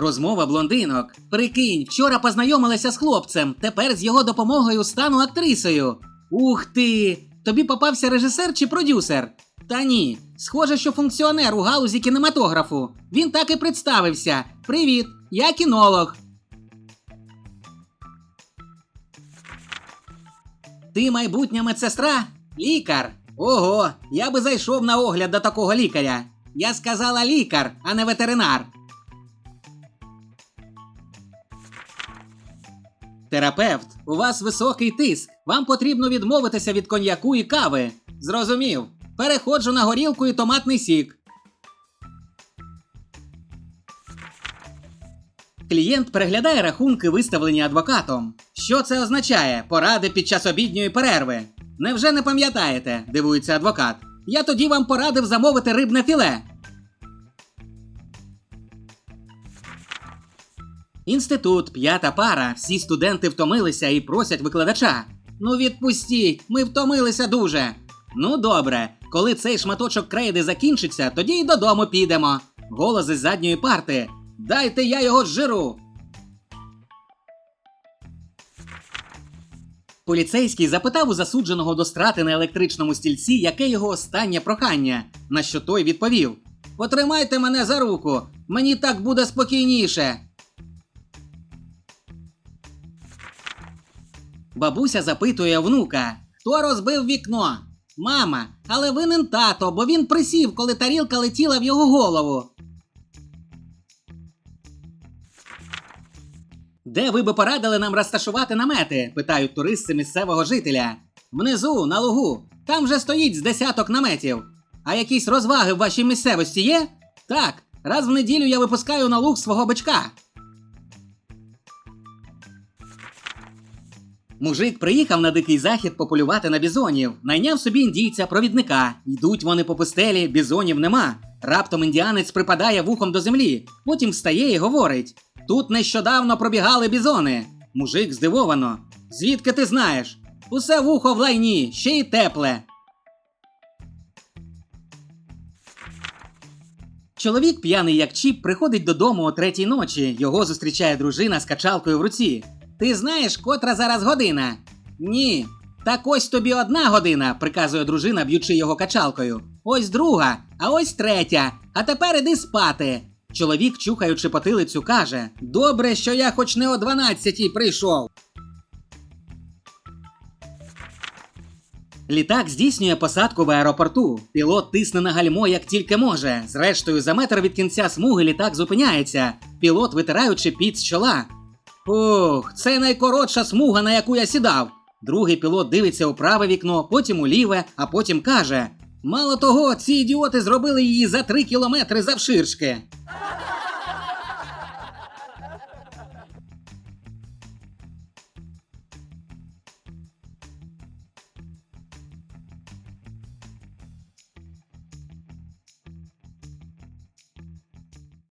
Розмова блондинок. Прикинь, вчора познайомилася з хлопцем, тепер з його допомогою стану актрисою. Ух ти! Тобі попався режисер чи продюсер? Та ні, схоже, що функціонер у галузі кінематографу. Він так і представився. Привіт, я кінолог. Ти майбутня медсестра? Лікар. Ого, я би зайшов на огляд до такого лікаря. Я сказала лікар, а не ветеринар. Терапевт, у вас високий тиск. Вам потрібно відмовитися від коньяку і кави. Зрозумів. Переходжу на горілку і томатний сік. Клієнт переглядає рахунки, виставлені адвокатом. Що це означає? Поради під час обідньої перерви. Невже не пам'ятаєте? дивується адвокат. Я тоді вам порадив замовити рибне філе. Інститут, п'ята пара, всі студенти втомилися і просять викладача. Ну відпустіть, ми втомилися дуже. Ну добре, коли цей шматочок крейди закінчиться, тоді й додому підемо. Голос із задньої парти. Дайте я його зжиру. Поліцейський запитав у засудженого до страти на електричному стільці, яке його останнє прохання, на що той відповів: Потримайте мене за руку, мені так буде спокійніше. Бабуся запитує внука, хто розбив вікно? Мама, але винен тато, бо він присів, коли тарілка летіла в його голову. Де ви би порадили нам розташувати намети? питають туристи місцевого жителя. Внизу, на лугу. Там вже стоїть з десяток наметів. А якісь розваги в вашій місцевості є? Так, раз в неділю я випускаю на луг свого бичка. Мужик приїхав на дикий захід пополювати на бізонів, найняв собі індійця провідника. Йдуть вони по пустелі, бізонів нема. Раптом індіанець припадає вухом до землі, потім встає і говорить: Тут нещодавно пробігали бізони. Мужик здивовано. Звідки ти знаєш? Усе вухо в лайні, ще й тепле. Чоловік, п'яний як чіп, приходить додому о третій ночі. Його зустрічає дружина з качалкою в руці. Ти знаєш, котра зараз година? Ні. Так ось тобі одна година, приказує дружина, б'ючи його качалкою. Ось друга, а ось третя. А тепер іди спати. Чоловік, чухаючи потилицю, каже: Добре, що я хоч не о 12-й прийшов. Літак здійснює посадку в аеропорту. Пілот тисне на гальмо як тільки може. Зрештою, за метр від кінця смуги літак зупиняється. Пілот, витираючи піт з чола. Ух, це найкоротша смуга, на яку я сідав. Другий пілот дивиться у праве вікно, потім у ліве, а потім каже: Мало того, ці ідіоти зробили її за три кілометри завширшки.